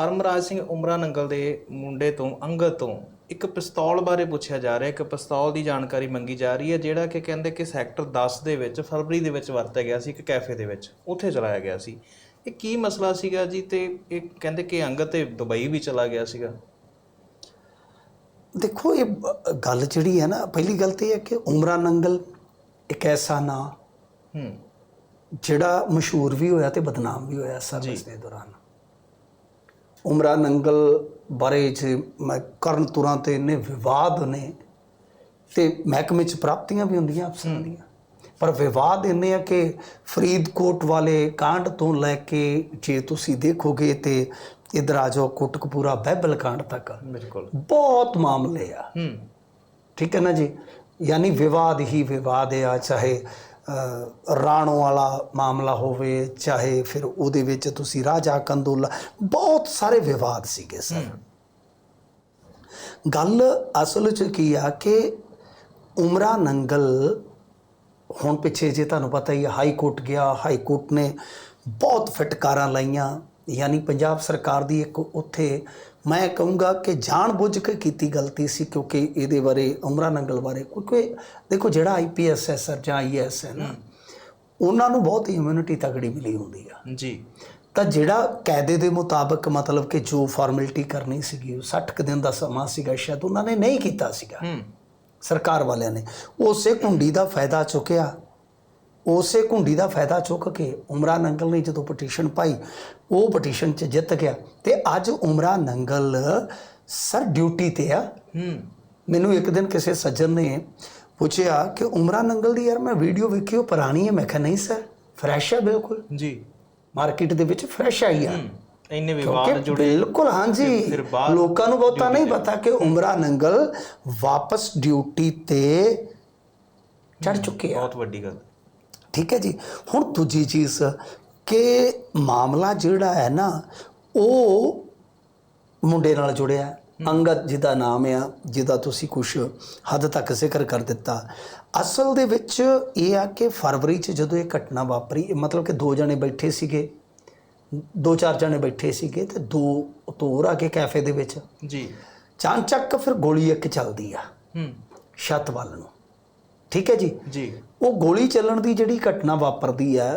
ਪਰਮਰਾਜ ਸਿੰਘ ਉਮਰਾ ਨੰਗਲ ਦੇ ਮੁੰਡੇ ਤੋਂ ਅੰਗਦ ਤੋਂ ਇੱਕ ਪਿਸਤੌਲ ਬਾਰੇ ਪੁੱਛਿਆ ਜਾ ਰਿਹਾ। ਇੱਕ ਪਿਸਤੌਲ ਦੀ ਜਾਣਕਾਰੀ ਮੰਗੀ ਜਾ ਰਹੀ ਹੈ ਜਿਹੜਾ ਕਿ ਕਹਿੰਦੇ ਕਿ ਸੈਕਟਰ 10 ਦੇ ਵਿੱਚ ਫਰਵਰੀ ਦੇ ਵਿੱਚ ਵਰਤਿਆ ਗਿਆ ਸੀ ਇੱਕ ਕੈਫੇ ਦੇ ਵਿੱਚ ਉੱਥੇ ਚਲਾਇਆ ਗਿਆ ਸੀ। ਇਹ ਕੀ ਮਸਲਾ ਸੀਗਾ ਜੀ? ਤੇ ਇਹ ਕਹਿੰਦੇ ਕਿ ਅੰਗਦ ਤੇ ਦੁਬਈ ਵੀ ਚਲਾ ਗਿਆ ਸੀਗਾ। ਦੇਖੋ ਇਹ ਗੱਲ ਜਿਹੜੀ ਹੈ ਨਾ ਪਹਿਲੀ ਗੱਲ ਤੇ ਇਹ ਹੈ ਕਿ ਉਮਰਾ ਨੰਗਲ ਇੱਕ ਐਸਾ ਨਾਂ ਹੂੰ। ਜਿਹੜਾ ਮਸ਼ਹੂਰ ਵੀ ਹੋਇਆ ਤੇ ਬਦਨਾਮ ਵੀ ਹੋਇਆ ਸਰਵਿਸ ਦੇ ਦੌਰਾਨ। ਉਮਰਾ ਨੰਗਲ ਬਾਰੇ ਚ ਮੈਂ ਕਰਨ ਤੁਰਾਂ ਤੇ ਇੰਨੇ ਵਿਵਾਦ ਨੇ ਤੇ ਮਹਿਕਮੇ ਚ ਪ੍ਰਾਪਤੀਆਂ ਵੀ ਹੁੰਦੀਆਂ ਅਫਸਰਾਂ ਦੀਆਂ। ਪਰ ਵਿਵਾਦ ਇੰਨੇ ਆ ਕਿ ਫਰੀਦਕੋਟ ਵਾਲੇ ਕਾਂਡ ਤੋਂ ਲੈ ਕੇ ਜੇ ਤੁਸੀਂ ਦੇਖੋਗੇ ਤੇ ਇਧਰ ਆ ਜਾਓ ਕੋਟਕਪੂਰਾ ਬਹਿਬਲ ਕਾਂਡ ਤੱਕ। ਬਿਲਕੁਲ। ਬਹੁਤ ਮਾਮਲੇ ਆ। ਹੂੰ। ਠੀਕ ਹੈ ਨਾ ਜੀ? ਯਾਨੀ ਵਿਵਾਦ ਹੀ ਵਿਵਾਦ ਆ ਚਾਹੇ ਰਾਣੋ ਵਾਲਾ ਮਾਮਲਾ ਹੋਵੇ ਚਾਹੇ ਫਿਰ ਉਹਦੇ ਵਿੱਚ ਤੁਸੀਂ ਰਾਜਾ ਕੰਦੋਲਾ ਬਹੁਤ ਸਾਰੇ ਵਿਵਾਦ ਸੀਗੇ ਸਰ। ਗੱਲ ਅਸਲ 'ਚ ਕੀ ਆ ਕਿ ਉਮਰਾ ਨੰਗਲ ਹੁਣ ਪਿੱਛੇ ਜੇ ਤੁਹਾਨੂੰ ਪਤਾ ਹੀ ਹੈ ਹਾਈ ਕੋਰਟ ਗਿਆ ਹਾਈ ਕੋਰਟ ਨੇ ਬਹੁਤ ਫਟਕਾਰਾਂ ਲਾਈਆਂ। ਯਾਨੀ ਪੰਜਾਬ ਸਰਕਾਰ ਦੀ ਇੱਕ ਉੱਥੇ ਮੈਂ ਕਹੂੰਗਾ ਕਿ ਜਾਣਬੁੱਝ ਕੇ ਕੀਤੀ ਗਲਤੀ ਸੀ ਕਿਉਂਕਿ ਇਹਦੇ ਬਾਰੇ ਉਮਰਾ ਨੰਗਲ ਬਾਰੇ ਕਿਉਂਕਿ ਦੇਖੋ ਜਿਹੜਾ ਆਈਪੀਐਸ ਹੈ ਸਰ ਜਾਂ ਆਈਐਸ ਹੈ ਨਾ ਉਹਨਾਂ ਨੂੰ ਬਹੁਤ ਇਮਿਊਨਿਟੀ ਤਗੜੀ ਮਿਲੀ ਹੁੰਦੀ ਆ। ਜੀ। ਤਾਂ ਜਿਹੜਾ ਕਾਇਦੇ ਦੇ ਮੁਤਾਬਕ ਮਤਲਬ ਕਿ ਜੋ ਫਾਰਮੈਲਿਟੀ ਕਰਨੀ ਸੀਗੀ ਉਹ 60 ਕੁ ਦਿਨ ਦਾ ਸਮਾਂ ਸੀਗਾ ਸ਼ਾਇਦ ਉਹਨਾਂ ਨੇ ਨਹੀਂ ਕੀਤਾ ਸੀਗਾ। ਸਰਕਾਰ ਵਾਲਿਆਂ ਨੇ। ਉਸੇ ਕੁੰਡੀ ਦਾ ਫਾਇਦਾ ਚੁੱਕਿਆ। ਉਸੇ ਕੁੰਡੀ ਦਾ ਫਾਇਦਾ ਚੁੱਕ ਕੇ ਉਮਰਾ ਨੰਗਲ ਨੇ ਜਦੋਂ ਪਟੀਸ਼ਨ ਪਾਈ ਉਹ ਪਟੀਸ਼ਨ 'ਚ ਜਿੱਤ ਗਿਆ। ਤੇ ਅੱਜ ਉਮਰਾ ਨੰਗਲ ਸਰ ਡਿਊਟੀ ਤੇ ਆ। ਹੂੰ। ਮੈਨੂੰ ਇੱਕ ਦਿਨ ਕਿਸੇ ਸੱਜਣ ਨੇ ਪੁੱਛਿਆ ਕਿ ਉਮਰਾ ਨੰਗਲ ਦੀ ਯਾਰ ਮੈਂ ਵੀਡੀਓ ਵੇਖੀ ਉਹ ਪੁਰਾਣੀ ਹੈ? ਮੈਂ ਕਿਹਾ ਨਹੀਂ ਸਰ ਫਰੈਸ਼ ਹੈ ਬਿਲਕੁਲ। ਜੀ। ਮਾਰਕੀਟ ਦੇ ਵਿੱਚ ਫਰੈਸ਼ ਆਈ ਆ। ਇੰਨੇ ਵਿਵਾਦ ਜੁੜੇ। ਬਿਲਕੁਲ ਹਾਂਜੀ। ਲੋਕਾਂ ਨੂੰ ਬਹੁਤਾ ਨਹੀਂ ਪਤਾ ਕਿ ਉਮਰਾ ਨੰਗਲ ਵਾਪਸ ਡਿਊਟੀ ਤੇ ਚੜ ਚੁੱਕੇ ਆ। ਬਹੁਤ ਵੱਡੀ ਗੱਲ। ਠੀਕ ਹੈ ਜੀ। ਹੁਣ ਦੂਜੀ ਚੀਜ਼ ਕਿ ਮਾਮਲਾ ਜਿਹੜਾ ਹੈ ਨਾ ਉਹ ਮੁੰਡੇ ਨਾਲ ਜੁੜਿਆ। ਹੈ। ਅੰਗਦ ਜਿਹਦਾ ਨਾਮ ਆ ਜਿਹਦਾ ਤੁਸੀਂ ਕੁਝ ਹੱਦ ਤੱਕ ਜ਼ਿਕਰ ਕਰ ਦਿੱਤਾ। ਅਸਲ ਦੇ ਵਿੱਚ ਇਹ ਆ ਕਿ ਫਰਵਰੀ 'ਚ ਜਦੋਂ ਇਹ ਘਟਨਾ ਵਾਪਰੀ ਮਤਲਬ ਕਿ ਦੋ ਜਣੇ ਬੈਠੇ ਸੀਗੇ ਦੋ ਚਾਰ ਜਣੇ ਬੈਠੇ ਸੀਗੇ ਤੇ ਦੋ ਤੋਰ ਆ ਕੇ ਕੈਫੇ ਦੇ ਵਿੱਚ। ਜੀ। ਚਾਂਚੱਕ ਫਿਰ ਗੋਲੀ ਇੱਕ ਚੱਲਦੀ ਆ। ਹੂੰ। ਛੱਤ ਵੱਲ ਨੂੰ। ਠੀਕ ਹੈ ਜੀ? ਜੀ। ਉਹ ਗੋਲੀ ਚੱਲਣ ਦੀ ਜਿਹੜੀ ਘਟਨਾ ਵਾਪਰਦੀ ਹੈ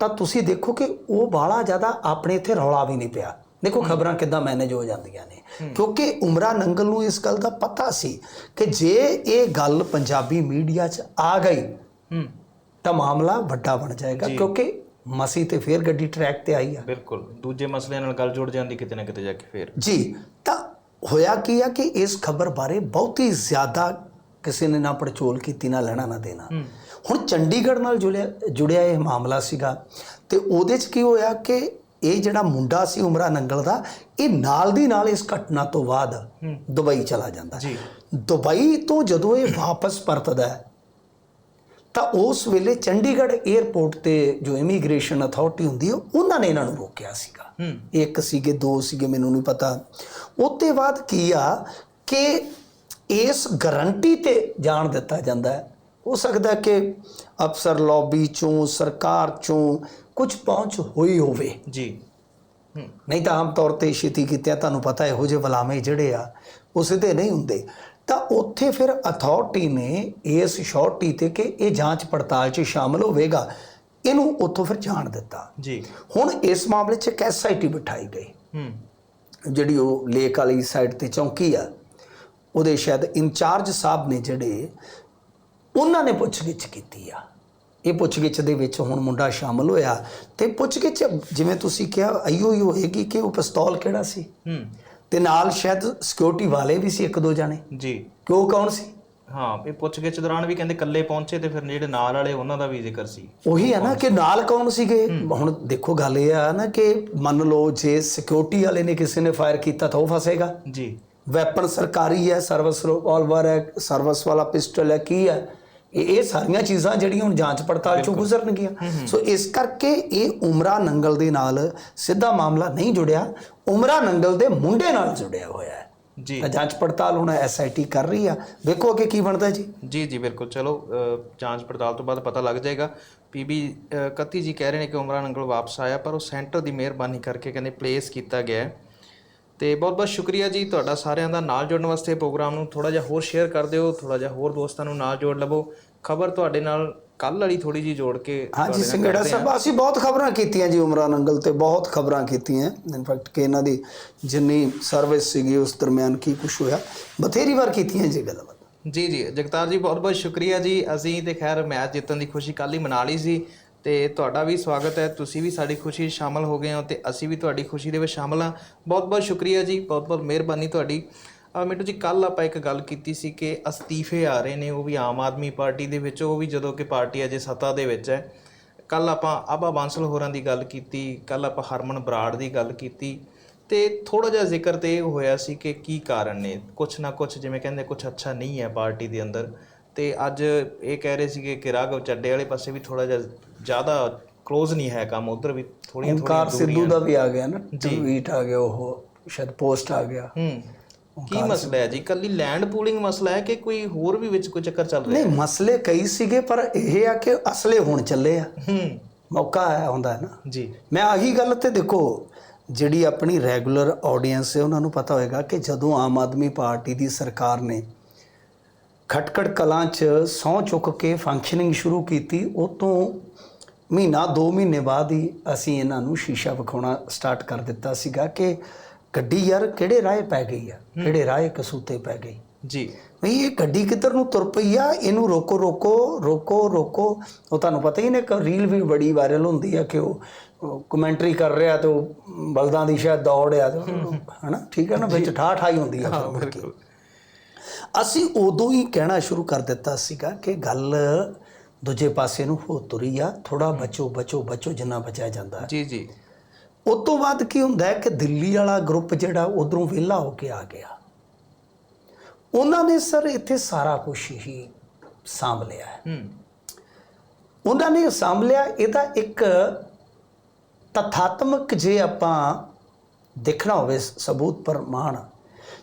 ਤਾਂ ਤੁਸੀਂ ਦੇਖੋ ਕਿ ਉਹ ਬਾਹਲਾ ਜ਼ਿਆਦਾ ਆਪਣੇ ਇੱਥੇ ਰੌਲਾ ਵੀ ਨਹੀਂ ਪਿਆ। ਦੇਖੋ ਖਬਰਾਂ ਕਿੱਦਾਂ ਮੈਨੇਜ ਹੋ ਜਾਂਦੀਆਂ ਨੇ। ਕਿਉਂਕਿ ਉਮਰਾ ਨੰਗਲ ਨੂੰ ਇਸ ਗੱਲ ਦਾ ਪਤਾ ਸੀ ਕਿ ਜੇ ਇਹ ਗੱਲ ਪੰਜਾਬੀ ਮੀਡੀਆ 'ਚ ਆ ਗਈ ਤਾਂ ਮਾਮਲਾ ਵੱਡਾ ਬਣ ਜਾਏਗਾ ਕਿਉਂਕਿ ਮਸੀ ਤੇ ਫੇਰ ਗੱਡੀ ਟਰੈਕ ਤੇ ਆਈ ਆ। ਬਿਲਕੁਲ। ਦੂਜੇ ਮਸਲਿਆਂ ਨਾਲ ਗੱਲ ਜੁੜ ਜਾਂਦੀ ਕਿਤੇ ਨਾ ਕਿਤੇ ਜਾ ਕੇ ਫੇਰ। ਜੀ ਤਾਂ ਹੋਇਆ ਕੀ ਆ ਕਿ ਇਸ ਖਬਰ ਬਾਰੇ ਬਹੁਤੀ ਜ਼ਿਆਦਾ ਕਿਸੇ ਨੇ ਨਾ ਪੜਚੋਲ ਕੀਤੀ ਨਾ ਲੈਣਾ ਨਾ ਦੇਣਾ। ਹੁਣ ਚੰਡੀਗੜ੍ਹ ਨਾਲ ਜੁੜਿਆ ਜੁੜਿਆ ਇਹ ਮਾਮਲਾ ਸੀਗਾ। ਤੇ ਉਹਦੇ 'ਚ ਕੀ ਹੋਇਆ ਕਿ ਇਹ ਜਿਹੜਾ ਮੁੰਡਾ ਸੀ ਉਮਰਾ ਨੰਗਲ ਦਾ ਇਹ ਨਾਲ ਦੀ ਨਾਲ ਇਸ ਘਟਨਾ ਤੋਂ ਬਾਅਦ ਦੁਬਈ ਚਲਾ ਜਾਂਦਾ। ਜੀ। ਦੁਬਈ ਤੋਂ ਜਦੋਂ ਇਹ ਵਾਪਸ ਪਰਤਦਾ ਹੈ ਤਾਂ ਉਸ ਵੇਲੇ ਚੰਡੀਗੜ੍ਹ 에ਅਰਪੋਰਟ ਤੇ ਜੋ ਇਮੀਗ੍ਰੇਸ਼ਨ ਅਥਾਰਟੀ ਹੁੰਦੀ ਹੈ ਉਹਨਾਂ ਨੇ ਇਹਨਾਂ ਨੂੰ ਰੋਕਿਆ ਸੀਗਾ। ਇੱਕ ਸੀਗੇ ਦੋ ਸੀਗੇ ਮੈਨੂੰ ਨਹੀਂ ਪਤਾ। ਉੱਤੇ ਬਾਅਦ ਕੀ ਆ ਕਿ ਇਸ ਗਾਰੰਟੀ ਤੇ ਜਾਣ ਦਿੱਤਾ ਜਾਂਦਾ ਹੈ। ਹੋ ਸਕਦਾ ਕਿ ਅਫਸਰ ਲੌਬੀ ਚੋਂ ਸਰਕਾਰ ਚੋਂ ਕੁਝ ਪਹੁੰਚ ਹੋਈ ਹੋਵੇ। ਜੀ। ਨਹੀਂ ਤਾਂ ਆਮ ਤੌਰ ਤੇ ਛੇਤੀ ਕੀਤਿਆ ਤੁਹਾਨੂੰ ਪਤਾ ਇਹੋ ਜਿਹੇ ਵਲਾਮੇ ਜਿਹੜੇ ਆ ਉਹ ਸਿੱਧੇ ਨਹੀਂ ਹੁੰਦੇ। ਤਾਂ ਉੱਥੇ ਫਿਰ ਅਥਾਰਟੀ ਨੇ ਇਸ ਸ਼ੋਰਟੀ ਤੇ ਕਿ ਇਹ ਜਾਂਚ ਪੜਤਾਲ 'ਚ ਸ਼ਾਮਲ ਹੋਵੇਗਾ ਇਹਨੂੰ ਉੱਥੋਂ ਫਿਰ ਜਾਣ ਦਿੱਤਾ। ਜੀ। ਹੁਣ ਇਸ ਮਾਮਲੇ 'ਚ ਇੱਕ ਐਸਆਈਟੀ ਬਿਠਾਈ ਗਈ। ਹੂੰ। ਜਿਹੜੀ ਉਹ ਲੇਕ ਵਾਲੀ ਸਾਈਡ ਤੇ ਚੌਂਕੀ ਆ ਉਹਦੇ ਸ਼ਾਇਦ ਇੰਚਾਰਜ ਸਾਹਿਬ ਨੇ ਜਿਹੜੇ ਉਹਨਾਂ ਨੇ ਪੁੱਛਗਿੱਛ ਕੀਤੀ ਆ। ਇਹ ਪੁੱਛਗਿੱਛ ਦੇ ਵਿੱਚ ਹੁਣ ਮੁੰਡਾ ਸ਼ਾਮਲ ਹੋਇਆ ਤੇ ਪੁੱਛਗਿੱਛ ਜਿਵੇਂ ਤੁਸੀਂ ਕਿਹਾ ਆਈਓ ਹੀ ਹੋਏਗੀ ਕਿ ਉਹ ਪਿਸਤੌਲ ਕਿਹੜਾ ਸੀ? ਹੂੰ। ਤੇ ਨਾਲ ਸ਼ਾਇਦ ਸਿਕਿਉਰਿਟੀ ਵਾਲੇ ਵੀ ਸੀ ਇੱਕ ਦੋ ਜਾਣੇ। ਜੀ। ਕਿ ਉਹ ਕੌਣ ਸੀ? ਹਾਂ ਇਹ ਪੁੱਛਗਿੱਛ ਦੌਰਾਨ ਵੀ ਕਹਿੰਦੇ ਇਕੱਲੇ ਪਹੁੰਚੇ ਤੇ ਫਿਰ ਜਿਹੜੇ ਨਾਲ ਵਾਲੇ ਉਹਨਾਂ ਦਾ ਵੀ ਜ਼ਿਕਰ ਸੀ। ਉਹੀ ਹੈ ਨਾ ਕਿ ਨਾਲ ਕੌਣ ਸੀਗੇ? ਹੁਣ ਦੇਖੋ ਗੱਲ ਇਹ ਆ ਨਾ ਕਿ ਮੰਨ ਲਓ ਜੇ ਸਿਕਿਉਰਿਟੀ ਵਾਲੇ ਨੇ ਕਿਸੇ ਨੇ ਫਾਇਰ ਕੀਤਾ ਤਾਂ ਉਹ ਫਸੇਗਾ। ਜੀ। ਵੈਪਨ ਸਰਕਾਰੀ ਹੈ ਸਰਵਿਸ ਰਿਵਾਲਵਰ ਹੈ ਸਰਵਿਸ ਵਾਲਾ ਪਿਸਟਲ ਹੈ ਕੀ ਹੈ? ਇਹ ਇਹ ਸਾਰੀਆਂ ਚੀਜ਼ਾਂ ਜਿਹੜੀਆਂ ਹੁਣ ਜਾਂਚ ਪੜਤਾਲ ਚੋਂ ਗੁਜ਼ਰਨਗੀਆਂ। ਸੋ ਇਸ ਕਰਕੇ ਇਹ ਉਮਰਾ ਨੰਗਲ ਦੇ ਨਾਲ ਸਿੱਧਾ ਮਾਮਲਾ ਨਹੀਂ ਜੁੜਿਆ। ਉਮਰਾ ਨੰਗਲ ਦੇ ਮੁੰਡੇ ਨਾਲ ਜੁੜਿਆ ਹੋਇਆ ਹੈ। ਜੀ। ਤਾਂ ਜਾਂਚ ਪੜਤਾਲ ਹੁਣ ਐਸਆਈਟੀ ਕਰ ਰਹੀ ਆ। ਵੇਖੋ ਅੱਗੇ ਕੀ ਬਣਦਾ ਜੀ। ਜੀ ਜੀ ਬਿਲਕੁਲ। ਚਲੋ ਜਾਂਚ ਪੜਤਾਲ ਤੋਂ ਬਾਅਦ ਪਤਾ ਲੱਗ ਜਾਏਗਾ। ਪੀਬੀ 31 ਜੀ ਕਹਿ ਰਹੇ ਨੇ ਕਿ ਉਮਰਾਂ ਨੰਗਲ ਵਾਪਸ ਆਇਆ ਪਰ ਉਹ ਸੈਂਟਰ ਦੀ ਮਿਹਰਬਾਨੀ ਕਰਕੇ ਕਹਿੰਦੇ ਪਲੇਸ ਕੀਤਾ ਗਿਆ ਹੈ। ਤੇ ਬਹੁਤ ਬਹੁਤ ਸ਼ੁਕਰੀਆ ਜੀ ਤੁਹਾਡਾ ਸਾਰਿਆਂ ਦਾ ਨਾਲ ਜੁੜਨ ਵਾਸਤੇ ਪ੍ਰੋਗਰਾਮ ਨੂੰ ਥੋੜਾ ਜਿਹਾ ਹੋਰ ਸ਼ੇਅਰ ਕਰ ਦਿਓ ਥੋੜਾ ਜਿਹਾ ਹੋਰ ਦੋਸਤਾਂ ਨੂੰ ਨਾਲ ਜੋੜ ਲਵੋ। ਖਬਰ ਤੁਹਾਡੇ ਨਾਲ ਕੱਲ ਵਾਲੀ ਥੋੜੀ ਜੀ ਜੋੜ ਕੇ ਹਾਂਜੀ ਹਾਂ। ਸਾਹਿਬ ਅਸੀਂ ਬਹੁਤ ਖਬਰਾਂ ਕੀਤੀਆਂ ਜੀ ਉਮਰਾਂ ਨੰਗਲ ਤੇ ਬਹੁਤ ਖਬਰਾਂ ਕੀਤੀਆਂ। ਇਨਫੈਕਟ ਕਿ ਇਹਨਾਂ ਦੀ ਜਿੰਨੀ ਸਰਵਿਸ ਸੀਗੀ ਉਸ ਦਰਮਿਆਨ ਕੀ ਕੁਝ ਹੋਇਆ ਬਥੇਰੀ ਵਾਰ ਕੀਤੀਆਂ ਜੀ ਗੱਲਾਂ ਜੀ ਜੀ ਜਗਤਾਰ ਜੀ ਬਹੁਤ ਬਹੁਤ ਸ਼ੁਕਰੀਆ ਜੀ। ਅਸੀਂ ਤੇ ਖੈਰ ਮੈਚ ਜਿੱਤਣ ਦੀ ਖੁਸ਼ੀ ਕੱਲ ਹੀ ਮਨਾ ਲਈ ਸੀ। ਤੇ ਤੁਹਾਡਾ ਵੀ ਸਵਾਗਤ ਹੈ, ਤੁਸੀਂ ਵੀ ਸਾਡੀ ਖੁਸ਼ੀ 'ਚ ਸ਼ਾਮਲ ਹੋ ਗਏ ਹੋ ਤੇ ਅਸੀਂ ਵੀ ਤੁਹਾਡੀ ਖੁਸ਼ੀ ਦੇ ਵਿੱਚ ਸ਼ਾਮਲ ਹਾਂ। ਬਹੁਤ ਬਹੁਤ ਸ਼ੁਕਰੀਆ ਜੀ, ਬਹੁਤ ਬਹੁਤ ਮਿਹਰਬਾਨੀ ਤੁਹਾਡੀ। ਅਹ ਮਿੰਟੂ ਜੀ ਕੱਲ ਆਪਾਂ ਇੱਕ ਗੱਲ ਕੀਤੀ ਸੀ ਕਿ ਅਸਤੀਫੇ ਆ ਰਹੇ ਨੇ, ਉਹ ਵੀ ਆਮ ਆਦਮੀ ਪਾਰਟੀ ਦੇ ਵਿੱਚ, ਉਹ ਵੀ ਜਦੋਂ ਕਿ ਪਾਰਟੀ ਅਜੇ ਸੱਤਾ ਦੇ ਵਿੱਚ ਹੈ। ਕੱਲ ਆਪਾਂ ਆਬਾ ਬਾਂਸਲ ਹੋਰਾਂ ਦੀ ਗੱਲ ਕੀਤੀ ਕੱਲ ਆਪਾਂ ਹਰਮਨ ਬਰਾੜ ਦੀ ਗੱਲ ਕੀਤੀ ਤੇ ਥੋੜਾ ਜਿਹਾ ਜ਼ਿਕਰ ਤੇ ਇਹ ਹੋਇਆ ਸੀ ਕਿ ਕੀ ਕਾਰਨ ਨੇ। ਕੁਛ ਨਾ ਕੁਛ ਜਿਵੇਂ ਕਹਿੰਦੇ ਕੁਛ ਅੱਛਾ ਨਹੀਂ ਹੈ ਪਾਰਟੀ ਦੇ ਅੰਦਰ ਤੇ ਅੱਜ ਇਹ ਕਹਿ ਰਹੇ ਸੀਗੇ ਕਿ ਰਾਘਵ ਚੱਡੇ ਵਾਲੇ ਪਾਸੇ ਵੀ ਥੋੜਾ ਜਿਹਾ ਜ਼ਿਆਦਾ ক্লোਜ਼ ਨਹੀਂ ਹੈ ਕੰਮ ਉਧਰ ਵੀ ਥੋੜੀਆਂ ਓਮਕਾਰ ਸਿੱਧੂ ਦਾ ਵੀ ਆ ਗਿਆ ਨਾ ਟਵੀਟ ਆ ਗਿਆ ਉਹ ਸ਼ਾਇਦ ਪੋਸਟ ਆ ਗਿਆ। ਹੂੰ। ਕੀ ਮਸਲਾ ਹੈ ਜੀ? ਕੱਲੀ ਲੈਂਡ ਪੂਲਿੰਗ ਮਸਲਾ ਹੈ ਕਿ ਕੋਈ ਹੋਰ ਵੀ ਵਿੱਚ ਕੋਈ ਚੱਕਰ ਚੱਲ ਰਿਹਾ ਨਹੀਂ ਮਸਲੇ ਕਈ ਸੀਗੇ ਪਰ ਇਹ ਆ ਕਿ ਅਸਲੇ ਹੁਣ ਚੱਲੇ ਆ। ਹੂੰ। ਮੌਕਾ ਆਇਆ ਹੁੰਦਾ ਹੈ ਨਾ। ਜੀ। ਮੈਂ ਆਹੀ ਗੱਲ ਤੇ ਦੇਖੋ ਜਿਹੜੀ ਆਪਣੀ ਰੈਗੂਲਰ ਆਡੀਅנס ਹੈ ਉਹਨਾਂ ਨੂੰ ਪਤਾ ਹੋਏਗਾ ਕਿ ਜਦੋਂ ਆਮ ਆਦਮੀ ਪਾਰਟੀ ਦੀ ਸਰਕਾਰ ਨੇ ਖਟਕੜ ਕਲਾਂ 'ਚ ਸੌ ਚੁੱਕ ਕੇ ਫੰਕਸ਼ਨਿੰਗ ਸ਼ੁਰੂ ਕੀਤੀ ਉਹ ਮਹੀਨਾ 2 ਮਹੀਨੇ ਬਾਅਦ ਹੀ ਅਸੀਂ ਇਹਨਾਂ ਨੂੰ ਸ਼ੀਸ਼ਾ ਵਿਖਾਉਣਾ ਸਟਾਰਟ ਕਰ ਦਿੱਤਾ ਸੀਗਾ ਕਿ ਗੱਡੀ ਯਾਰ ਕਿਹੜੇ ਰਾਹ ਪੈ ਗਈ ਆ? ਕਿਹੜੇ ਰਾਹ ਕਸੂਤੇ ਪੈ ਗਈ? ਜੀ। ਵੀ ਇਹ ਗੱਡੀ ਕਿੱਧਰ ਨੂੰ ਤੁਰ ਪਈ ਆ? ਇਹਨੂੰ ਰੋਕੋ ਰੋਕੋ ਰੋਕੋ ਰੋਕੋ। ਉਹ ਤੁਹਾਨੂੰ ਪਤਾ ਹੀ ਨੇ ਕਿ ਰੀਲ ਵੀ ਬੜੀ ਵਾਇਰਲ ਹੁੰਦੀ ਆ ਕਿ ਉਹ ਕਮੈਂਟਰੀ ਕਰ ਰਿਹਾ ਤੇ ਉਹ ਬਲਦਾਂ ਦੀ ਸ਼ਾਇਦ ਦੌੜ ਆ। ਹਨਾ? ਠੀਕ ਹੈ ਨਾ? ਵਿੱਚ ਠਾਠ ਠਾਈ ਹੁੰਦੀ ਆ। ਅਸੀਂ ਉਦੋਂ ਹੀ ਕਹਿਣਾ ਸ਼ੁਰੂ ਕਰ ਦਿੱਤਾ ਸੀਗਾ ਕਿ ਗੱਲ ਦੂਜੇ ਪਾਸੇ ਨੂੰ ਹੋ ਤੁਰੀ ਆ ਥੋੜਾ ਬਚੋ ਬਚੋ ਬਚੋ ਜਿੰਨਾ ਬਚਿਆ ਜਾਂਦਾ ਜੀ ਜੀ। ਉਸ ਤੋਂ ਬਾਅਦ ਕੀ ਹੁੰਦਾ ਹੈ ਕਿ ਦਿੱਲੀ ਵਾਲਾ ਗਰੁੱਪ ਜਿਹੜਾ ਉਧਰੋਂ ਵਿਹਲਾ ਹੋ ਕੇ ਆ ਗਿਆ। ਉਹਨਾਂ ਨੇ ਸਰ ਇੱਥੇ ਸਾਰਾ ਕੁਝ ਹੀ ਸਾਂਭ ਲਿਆ ਹੈ। ਉਹਨਾਂ ਨੇ ਸਾਂਭ ਲਿਆ ਇਹਦਾ ਇੱਕ ਤਥਾਤਮਕ ਜੇ ਆਪਾਂ ਦੇਖਣਾ ਹੋਵੇ ਸਬੂਤ ਪ੍ਰਮਾਣ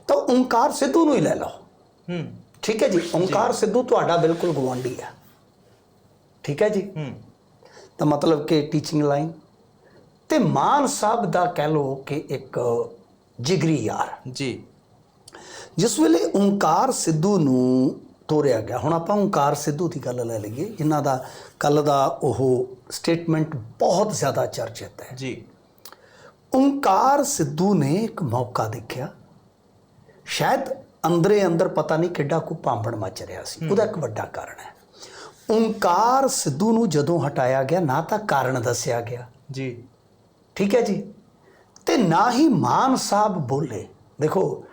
ਤਾਂ ਓਂਕਾਰ ਸਿੱਧੂ ਨੂੰ ਹੀ ਲੈ ਲਓ। ਹੂੰ। ਠੀਕ ਹੈ ਜੀ? ਓਂਕਾਰ ਸਿੱਧੂ ਤੁਹਾਡਾ ਬਿਲਕੁਲ ਗਵਾਂਢੀ ਹੈ। ਠੀਕ ਹੈ ਜੀ? ਹੂੰ। ਤਾਂ ਮਤਲਬ ਕਿ ਟੀਚਿੰਗ ਲਾਈਨ ਤੇ ਮਾਨ ਸਾਹਿਬ ਦਾ ਕਹਿ ਲਓ ਕਿ ਇੱਕ ਜਿਗਰੀ ਯਾਰ। ਜੀ। ਜਿਸ ਵੇਲੇ ਓਂਕਾਰ ਸਿੱਧੂ ਨੂੰ ਤੋਰਿਆ ਗਿਆ ਹੁਣ ਆਪਾਂ ਓਂਕਾਰ ਸਿੱਧੂ ਦੀ ਗੱਲ ਲੈ ਲਈਏ ਜਿਨ੍ਹਾਂ ਦਾ ਕੱਲ ਦਾ ਉਹ ਸਟੇਟਮੈਂਟ ਬਹੁਤ ਜ਼ਿਆਦਾ ਚਰਚਿਤ ਹੈ। ਜੀ। ਓਂਕਾਰ ਸਿੱਧੂ ਨੇ ਇੱਕ ਮੌਕਾ ਦੇਖਿਆ ਸ਼ਾਇਦ ਅੰਦਰੇ ਅੰਦਰ ਪਤਾ ਨਹੀਂ ਕਿੱਡਾ ਕੋ ਭਾਂਬੜ ਮਚ ਰਿਹਾ ਸੀ ਉਹਦਾ ਇੱਕ ਵੱਡਾ ਕਾਰਨ ਹੈ। ਓਂਕਾਰ ਸਿੱਧੂ ਨੂੰ ਜਦੋਂ ਹਟਾਇਆ ਗਿਆ ਨਾ ਤਾਂ ਕਾਰਨ ਦੱਸਿਆ ਗਿਆ। ਜੀ। ਠੀਕ ਹੈ ਜੀ? ਤੇ ਨਾ ਹੀ ਮਾਨ ਸਾਹਿਬ ਬੋਲੇ। ਦੇਖੋ